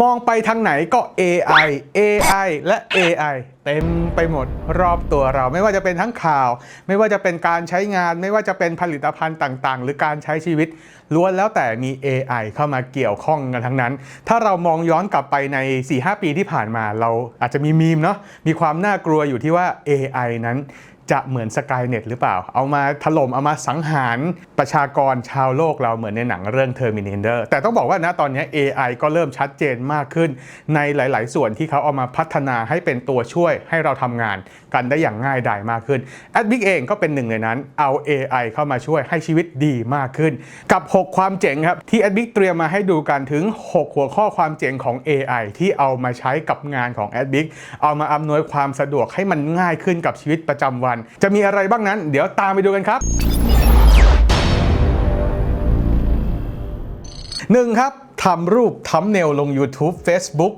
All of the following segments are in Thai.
มองไปทางไหนก็ AI AI และ AI เต็มไปหมดรอบตัวเรา ไม่ว่าจะเป็นทั้งข่าว ไม่ว่าจะเป็นการใช้งาน ไม่ว่าจะเป็นผลิตภัณฑ์ต่างๆ หรือการใช้ชีวิตล้วนแล้วแต่มี AI เข้ามาเกี่ยวข้องกันทั้งนั้น ถ้าเรามองย้อนกลับไปใน 4-5 ปีที่ผ่านมา เราอาจจะมีมีมเนาะมีความน่ากลัวอยู่ที่ว่า AI นั้นจะเหมือนสกายเน็ตหรือเปล่า เอามาถล่ม เอามาสังหารประชากรชาวโลกเราเหมือนในหนังเรื่อง Terminator แต่ต้องบอกว่าณตอนนี้ AI ก็เริ่มชัดเจนมากขึ้น ในหลาย ๆ ส่วนที่เขาเอามาพัฒนาให้เป็นตัวช่วยให้เราทำงานกันได้อย่างง่ายดายมากขึ้น a d b i c เองก็เป็นหนึ่งในนั้นเอา AI เข้ามาช่วยให้ชีวิตดีมากขึ้น กับ 6 ความเจ๋งครับ ที่ a d b i c เตรียมมาให้ดูกันถึง 6 หัวข้อความเจ๋งของ AI ที่เอามาใช้กับงานของ a d b i c เอามาอำนวยความสะดวกให้มันง่ายขึ้นกับชีวิตประจำวัน จะมีอะไรบ้างนั้น เดี๋ยวตามไปดูกันครับหนึ่งครับทำรูปทำเนลลง YouTube Facebook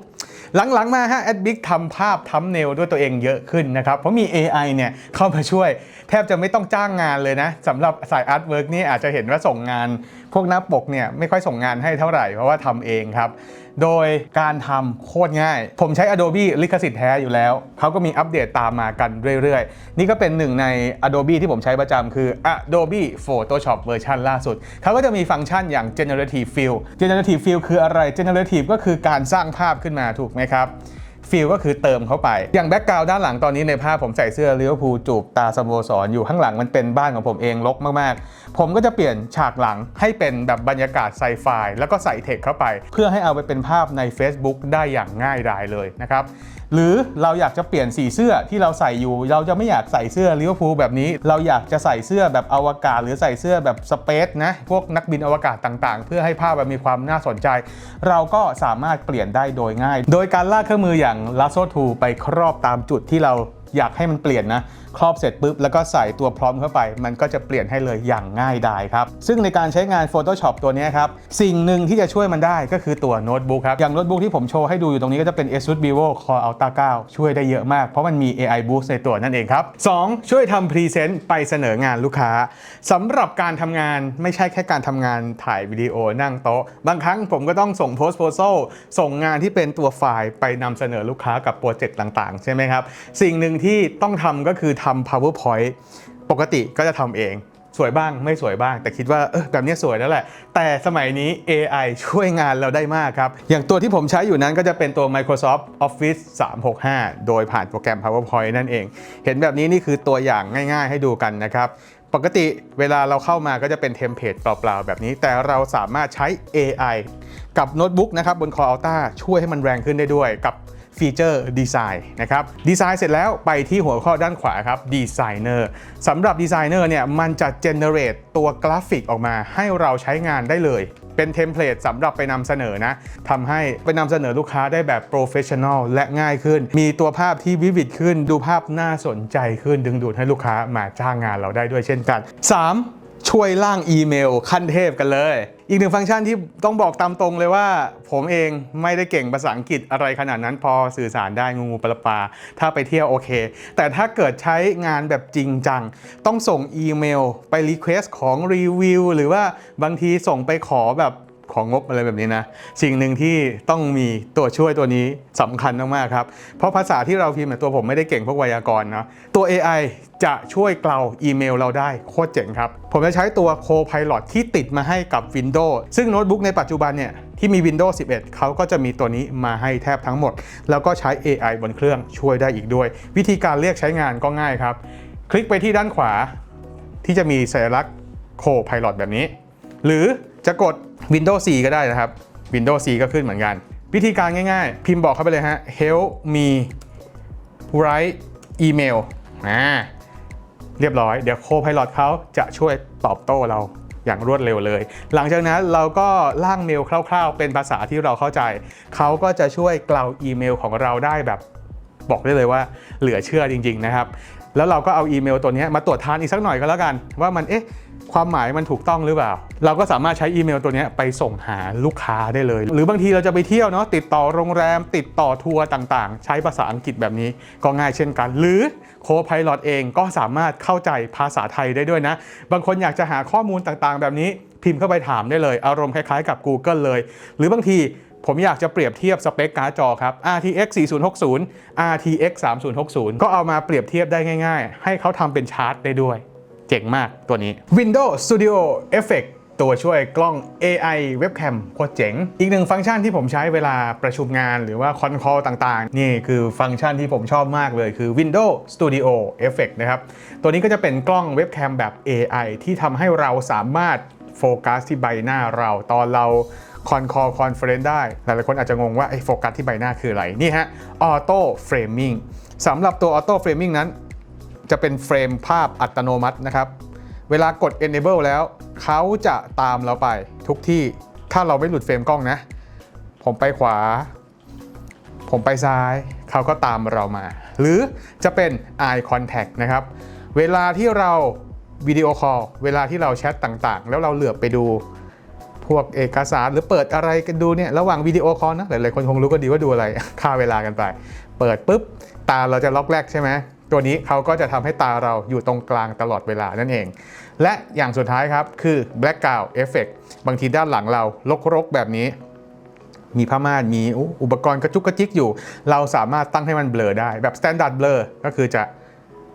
หลังๆมาฮะแอดบิ๊กทำภาพทำเนลด้วยตัวเองเยอะขึ้นนะครับ เพราะมี AI เนี่ยเข้ามาช่วย แทบจะไม่ต้องจ้างงานเลยนะสำหรับสายอาร์ตเวิร์กนี่อาจจะเห็นว่าส่งงาน พวกหน้าปกเนี่ยไม่ค่อยส่งงานให้เท่าไหร่เพราะว่าทำเองครับ โดยการทำโคตรง่าย ผมใช้ Adobe ลิขสิทธิ์แท้อยู่แล้ว เขาก็มีอัปเดตตามมากันเรื่อยๆ นี่ก็เป็นหนึ่งใน Adobe ที่ผมใช้ประจำคือ Adobe Photoshop เวอร์ชันล่าสุด เขาก็จะมีฟังก์ชันอย่าง Generative Fill Generative Fill คืออะไร Generative ก็คือการสร้างภาพขึ้นมาถูกไหมครับ ฟิลก็คือเติมเข้าไป อย่างแบ็กกราวด์ด้านหลังตอนนี้ในภาพผมใส่เสื้อลิเวอร์พูลจูบตาสโมสรอยู่ข้างหลังมันเป็นบ้านของผมเองลกมากๆ ผมก็จะเปลี่ยนฉากหลังให้เป็นแบบบรรยากาศไซไฟแล้วก็ใส่เทคเข้าไป เพื่อให้เอาไปเป็นภาพใน Facebook ได้อย่างง่ายดายเลยนะครับ หรือเราอยากจะเปลี่ยนสีเสื้อที่เราใส่อยู่ เราจะไม่อยากใส่เสื้อลิเวอร์พูลแบบนี้ เราอยากจะใส่เสื้อแบบอวกาศ หรือใส่เสื้อแบบสเปซนะพวกนักบินอวกาศต่างๆ เพื่อให้ภาพมันมีความน่าสนใจ เราก็สามารถเปลี่ยนได้โดยง่าย โดยการลากเครื่องมืออย่างลาโซทูไปครอบตามจุดที่เราอยากให้มันเปลี่ยนนะ ครอบเสร็จปุ๊บแล้วก็ใส่ตัวพร้อมเข้าไป มันก็จะเปลี่ยนให้เลยอย่างง่ายดายครับ ซึ่งในการใช้งาน Photoshop ตัวนี้ครับ สิ่งหนึ่งที่จะช่วยมันได้ก็คือตัวโน้ตบุ๊กครับ อย่างโน้ตบุ๊กที่ผมโชว์ให้ดูอยู่ตรงนี้ก็จะเป็น ASUS Vivo Core Ultra 9 ช่วยได้เยอะมาก เพราะมันมี AI Boost ในตัวนั่นเองครับ 2. ช่วยทำพรีเซนต์ไปเสนองานลูกค้าสำหรับการทำงานไม่ใช่แค่การทำงานถ่ายวิดีโอนั่งโต๊ะ บางครั้งผมก็ต้องส่ง post proposal ส่งงานที่เป็นตัวไฟล์ไปนำเสนอลูกค้ากับโปรเจกต์ต่างๆ ใช่ไหมครับสิ่งหนึ่งที่ต้องทำก็คือทำ powerpoint ปกติก็จะทำเอง สวยบ้างไม่สวยบ้าง แต่คิดว่าเออแบบนี้สวยแล้วแหละ แต่สมัยนี้ AI ช่วยงานเราได้มากครับ อย่างตัวที่ผมใช้อยู่นั้นก็จะเป็นตัว Microsoft Office 365 โดยผ่านโปรแกรม PowerPoint นั่นเอง เห็นแบบนี้นี่คือตัวอย่างง่าย ๆ ให้ดูกันนะครับปกติเวลาเราเข้ามาก็จะเป็นเทมเพลตเปล่าๆ แบบนี้ แต่เราสามารถใช้ AI กับโน้ตบุ๊กนะครับบน Core Ultra ช่วยให้มันแรงขึ้นได้ด้วย กับ ฟีเจอร์ดีไซน์นะครับดีไซน์เสร็จแล้วไปที่หัวข้อด้านขวาครับดีไซเนอร์สำหรับดีไซเนอร์เนี่ยมันจะเจเนเรตตัวกราฟิกออกมาให้เราใช้งานได้เลยเป็นเทมเพลตสำหรับไปนำเสนอนะทำให้ไปนำเสนอลูกค้าได้แบบโปรเฟชชั่นอลและง่ายขึ้น มีตัวภาพที่วิวิดขึ้น ดูภาพน่าสนใจขึ้น ดึงดูดให้ลูกค้ามาจ้างงานเราได้ด้วยเช่นกัน 3. ช่วยล่างอีเมลขั้นเทพกันเลย อีกหนึ่งฟังก์ชันที่ต้องบอกตามตรงเลยว่า ผมเองไม่ได้เก่งภาษาอังกฤษอะไรขนาดนั้นพอสื่อสารได้งูงูปลาปลาถ้าไปเที่ยวโอเค แต่ถ้าเกิดใช้งานแบบจริงจัง ต้องส่งอีเมลไปรีเควสของรีวิวหรือว่าบางทีส่งไปขอแบบ ของงบอะไรแบบนี้นะ สิ่งหนึ่งที่ต้องมีตัวช่วยตัวนี้สำคัญมากๆครับ เพราะภาษาที่เราพิมพ์เนี่ยตัวผมไม่ได้เก่งพวกไวยากรณ์เนาะตัว AI จะช่วยกลาอีเมลเราได้โคตรเจ๋งครับ ผมจะใช้ตัว Copilot ที่ติดมาให้กับ Windows ซึ่งโน้ตบุ๊กในปัจจุบันเนี่ยที่มี Windows 11 เขาก็จะมีตัวนี้มาให้แทบทั้งหมด แล้วก็ใช้ AI บนเครื่องช่วยได้อีกด้วย วิธีการเรียกใช้งานก็ง่ายครับ คลิกไปที่ด้านขวาที่จะมีสัญลักษณ์ Copilot แบบนี้ หรือจะกด Windows 4 ก็ได้นะครับ Windows 4 ก็ขึ้นเหมือนกัน วิธีการง่ายๆ พิมพ์บอกเข้าไปเลยฮะ help me write email อ่าเรียบร้อย เดี๋ยว Copilot เขาจะช่วยตอบโต้เราอย่างรวดเร็วเลย หลังจากนั้นเราก็ล่างเมลคร่าว ๆ เป็นภาษาที่เราเข้าใจ เขาก็จะช่วยกล่าวอีเมลของเราได้แบบบอกได้เลยว่าเหลือเชื่อจริง ๆ นะครับ แล้วเราก็เอาอีเมลตัวนี้มาตรวจทานอีกสักหน่อยก็แล้วกัน ว่ามันเอ๊ะความหมายมันถูกต้องหรือเปล่า เราก็สามารถใช้อีเมลตัวนี้ไปส่งหาลูกค้าได้เลย หรือบางทีเราจะไปเที่ยวเนาะติดต่อโรงแรม ติดต่อทัวร์ต่างๆ ใช้ภาษาอังกฤษแบบนี้ก็ง่ายเช่นกัน หรือโคพาย o t เองก็สามารถเข้าใจภาษาไทยได้ด้วยนะ บางคนอยากจะหาข้อมูลต่างๆ แบบนี้พิมพ์เข้าไปถามได้เลย อารมณ์คล้ายๆกับ Google เลย หรือบางที ผมอยากจะเปรียบเทียบสเปคการ์ดจอครับ RTX 4060 RTX 3060 ก็เอามาเปรียบเทียบได้ง่าย ๆ ให้เขาทำเป็นชาร์ตได้ด้วย เจ๋งมากตัวนี้ Windows Studio Effect ตัวช่วยกล้อง AI Webcam โคตรเจ๋ง อีกหนึ่งฟังก์ชันที่ผมใช้เวลาประชุมงานหรือว่าคอนคอลต่างๆ นี่คือฟังก์ชันที่ผมชอบมากเลยคือ Windows Studio Effect นะครับ ตัวนี้ก็จะเป็นกล้องเว็บแคมแบบ AI ที่ทำให้เราสามารถโฟกัสที่ใบหน้าเราตอนเรา คอนคอคอนเฟรนได้ หลายๆคนอาจจะงงว่าไอ้โฟกัสที่ใบหน้าคืออะไร นี่ฮะออโต้เฟรมมิ่งสำหรับตัวออโต้เฟรมมิ่งนั้น จะเป็นเฟรมภาพอัตโนมัตินะครับ เวลากด enable แล้วเขาจะตามเราไปทุกที่ถ้าเราไม่หลุดเฟรมกล้องนะ ผมไปขวา ผมไปซ้ายเขาก็ตามเรามา หรือจะเป็น eye contact นะครับ เวลาที่เราวิดีโอคอลเวลาที่เราแชทต่างๆ แล้วเราเหลือบไปดู พวกเอกสารหรือเปิดอะไรกันดูเนี่ยระหว่างวิดีโอคอลนะหลายๆคนคงรู้ก็ดีว่าดูอะไรค่าเวลากันไป เปิดปุ๊บ ตาเราจะล็อกแรกใช่ไหมตัวนี้เขาก็จะทำให้ตาเราอยู่ตรงกลางตลอดเวลานั่นเอง และอย่างสุดท้ายครับคือ blackout effect บางทีด้านหลังเรารกๆแบบนี้มีผ้าม่านมีอุอุปกรณ์กระจุกกระจิกอยู่ เราสามารถตั้งให้มันเบลอได้แบบ standard blur ก็คือจะ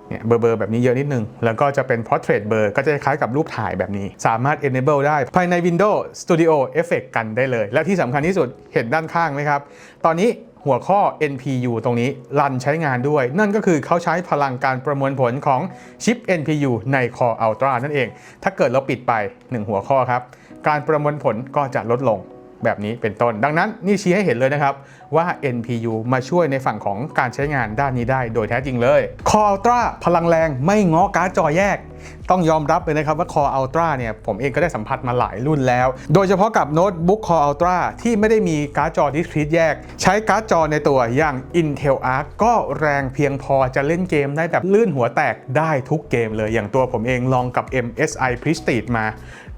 เนี่ยเบอร์เบอร์แบบนี้เยอะนิดนึง แล้วก็จะเป็น portrait blur ก็จะคล้ายกับรูปถ่ายแบบนี้ สามารถ enable ได้ภายใน Windows Studio Effect กันได้เลย และที่สำคัญที่สุดเห็นด้านข้างไหมครับ ตอนนี้หัวข้อ NPU ตรงนี้รันใช้งานด้วย นั่นก็คือเขาใช้พลังการประมวลผลของชิป NPU ใน Core Ultra นั่นเอง ถ้าเกิดเราปิดไป 1 หัวข้อครับ การประมวลผลก็จะลดลง แบบนี้เป็นต้น ดังนั้นนี่ชี้ให้เห็นเลยนะครับ ว่า NPU มาช่วยในฝั่งของการใช้งานด้านนี้ได้โดยแท้จริงเลย Core Ultra พลังแรงไม่ง้อการ์ดจอแยก ต้องยอมรับเลยนะครับว่า Core Ultra เนี่ยผมเองก็ได้สัมผัสมาหลายรุ่นแล้ว โดยเฉพาะกับโน้ตบุ๊ก Core Ultra ที่ไม่ได้มีการ์ดจอ Discrete แยก ใช้การ์ดจอในตัวอย่าง Intel Arc ก็แรงเพียงพอจะเล่นเกมได้แบบลื่นหัวแตกได้ทุกเกมเลยอย่างตัวผมเองลองกับ MSI Prestige มา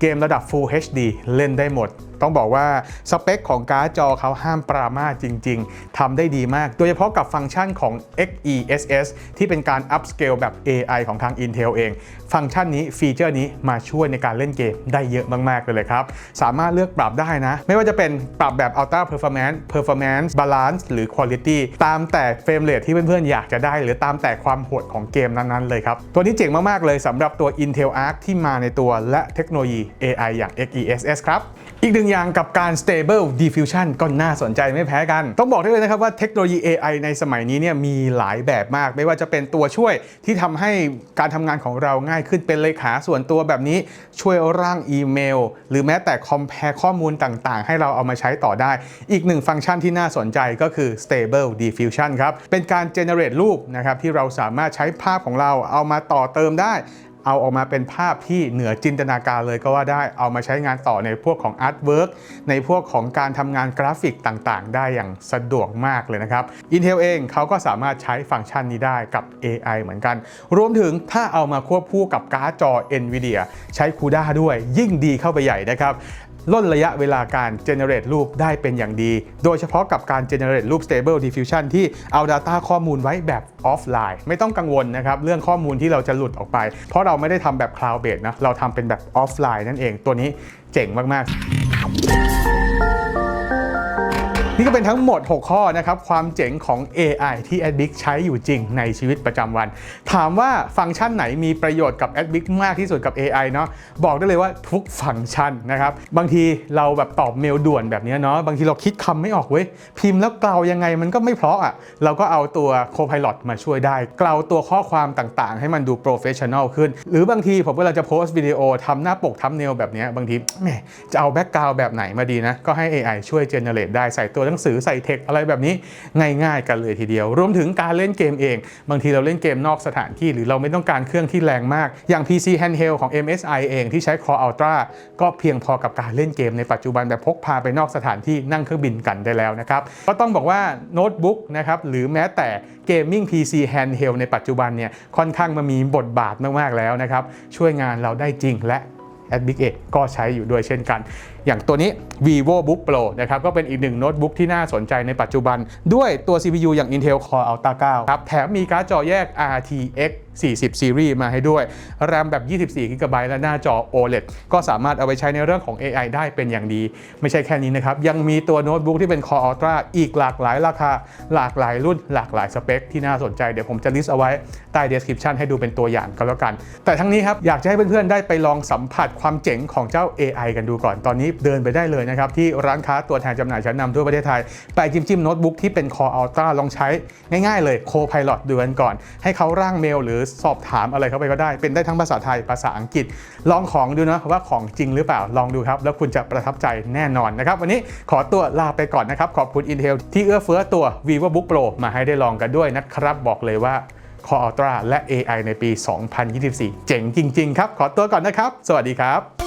เกมระดับ Full HD เล่นได้หมด ต้องบอกว่าสเปคของการ์ดจอเขาห้ามปรามาจริง ๆทำได้ดีมาก โดยเฉพาะกับฟังก์ชันของ XeSS ที่เป็นการ upscale แบบ AI ของทาง Intel เอง ฟังก์ชันนี้ฟีเจอร์นี้มาช่วยในการเล่นเกมได้เยอะมากๆเลยเลยครับ สามารถเลือกปรับได้นะ ไม่ว่าจะเป็นปรับแบบ Ultra Performance Performance Balance หรือ Quality ตามแต่เฟรมเรทที่เพื่อนๆอยากจะได้ หรือตามแต่ความโหดของเกมนั้นๆเลยครับตัวนี้เจ๋งมากๆเลยสำหรับตัว Intel Arc ที่มาในตัวและเทคโนโลยี AI อย่าง XeSS ครับ อีกหนึ่งอย่างกับการ stable diffusion ก็น่าสนใจไม่แพ้กัน ต้องบอกได้เลยนะครับว่าเทคโนโลยี AI ในสมัยนี้เนี่ยมีหลายแบบมาก ไม่ว่าจะเป็นตัวช่วยที่ทำให้การทำงานของเราง่ายขึ้นเป็นเลขาส่วนตัวแบบนี้ช่วยร่างอีเมล หรือแม้แต่ compare ข้อมูลต่างๆ ให้เราเอามาใช้ต่อได้ อีกหนึ่งฟังก์ชันที่น่าสนใจก็คือ stable diffusion ครับเป็นการ generate รูปนะครับที่เราสามารถใช้ภาพของเราเอามาต่อเติมได้ เอาออกมาเป็นภาพที่เหนือจินตนาการเลยก็ว่าได้เอามาใช้งานต่อในพวกของอาร์ตเวิร์กในพวกของการทำงานกราฟิกต่างๆ ได้อย่างสะดวกมากเลยนะครับ Intel เองเขาก็สามารถใช้ฟังก์ชันนี้ได้กับ AI เหมือนกัน รวมถึงถ้าเอามาควบคู่กับการ์ดจอ NVIDIA ใช้ CUDA ด้วยยิ่งดีเข้าไปใหญ่นะครับล่นระยะเวลาการ generate รูปได้เป็นอย่างดี โดยเฉพาะกับการ generate รูป stable diffusion ที่เอา Data ข้อมูลไว้แบบออฟไลน์ ไม่ต้องกังวลนะครับ เรื่องข้อมูลที่เราจะหลุดออกไป เพราะเราไม่ได้ทำแบบ cloud based นะ เราทำเป็นแบบออฟไลน์นั่นเอง ตัวนี้เจ๋งมาก ๆ นี่ก็เป็นทั้งหมด 6 ข้อนะครับความเจ๋งของ AI ที่ Adbic ใช้อยู่จริงในชีวิตประจำวัน ถามว่าฟังก์ชันไหนมีประโยชน์กับ Adbic มากที่สุดกับ AI เนาะบอกได้เลยว่าทุกฟังก์ชันนะครับบางทีเราแบบตอบเมลด่วนแบบนี้เนาะบางทีเราคิดคำไม่ออกเว้ยพิมพ์แล้วเกลายังไงมันก็ไม่เพราะอะเราก็เอาตัว Copilot มาช่วยได้ เกลาตัวข้อความต่างๆ ให้มันดูโปรเฟชชั่นอลขึ้น หรือบางทีผมเวลาจะโพสต์วิดีโอทำหน้าปกทำเนลแบบนี้บางทีแหมจะเอาแบ็กกราวแบบไหนมาดีนะก็ให้ AI ช่วยเจเนเรตได้ใส่ตัวหนังสือใส่เทคอะไรแบบนี้ง่ายๆ กันเลยทีเดียว รวมถึงการเล่นเกมเอง บางทีเราเล่นเกมนอกสถานที่ หรือเราไม่ต้องการเครื่องที่แรงมาก อย่าง PC Handheld ของ MSI เองที่ใช้ Core Ultra ก็เพียงพอกับการเล่นเกมในปัจจุบันแบบพกพาไปนอกสถานที่นั่งเครื่องบินกันได้แล้วนะครับก็ต้องบอกว่าโน้ตบุ๊กนะครับหรือแม้แต่เกมมิ่ง PC Handheld ในปัจจุบันเนี่ยค่อนข้างมามีบทบาทมากๆแล้วนะครับช่วยงานเราได้จริงและ a d b i g เองก็ใช้อยู่ด้วยเช่นกันอย่างตัวนี้ vivo book pro นะครับก็เป็นอีกหนึ่งโน้ตบุ๊กที่น่าสนใจในปัจจุบัน ด้วยตัว CPU อย่าง Intel Core Ultra 9 ครับแถมมีการ์ดจอแยก RTX 40 Series มาให้ด้วย RAM แบบ 24 GB และหน้าจอ OLED ก็สามารถเอาไปใช้ในเรื่องของ AI ได้เป็นอย่างดี ไม่ใช่แค่นี้นะครับ ยังมีตัวโน้ตบุ๊กที่เป็น Core Ultra อีกหลากหลายราคา หลากหลายรุ่น หลากหลายสเปคที่น่าสนใจ เดี๋ยวผมจะลิสต์เอาไว้ใต้ description ให้ดูเป็นตัวอย่างก็แล้วกัน แต่ทั้งนี้ครับ อยากจะให้เพื่อนๆ ได้ไปลองสัมผัสความเจ๋งของเจ้า AI กันดูก่อนตอนนี้เดินไปได้เลยนะครับ ที่ร้านค้าตัวแทนจำหน่ายชั้นนำทั่วประเทศไทย ไปจิ้มจิ้มโน้ตบุ๊กที่เป็น Core Ultra ลองใช้ง่ายๆเลย Copilot ดูกันก่อน ให้เขาร่างเมลหรือสอบถามอะไรเข้าไปก็ได้ เป็นได้ทั้งภาษาไทยภาษาอังกฤษ ลองของดูนะว่าของจริงหรือเปล่าลองดูครับ แล้วคุณจะประทับใจแน่นอนนะครับวันนี้ขอตัวลาไปก่อนนะครับขอบคุณ Intel ที่เอื้อเฟื้อตัว VivoBook Pro มาให้ได้ลองกันด้วยนะครับบอกเลยว่า Core Ultra และ AI ในปี 2024 เจ๋งจริง ๆ ครับ ขอตัวก่อนนะครับ สวัสดีครับ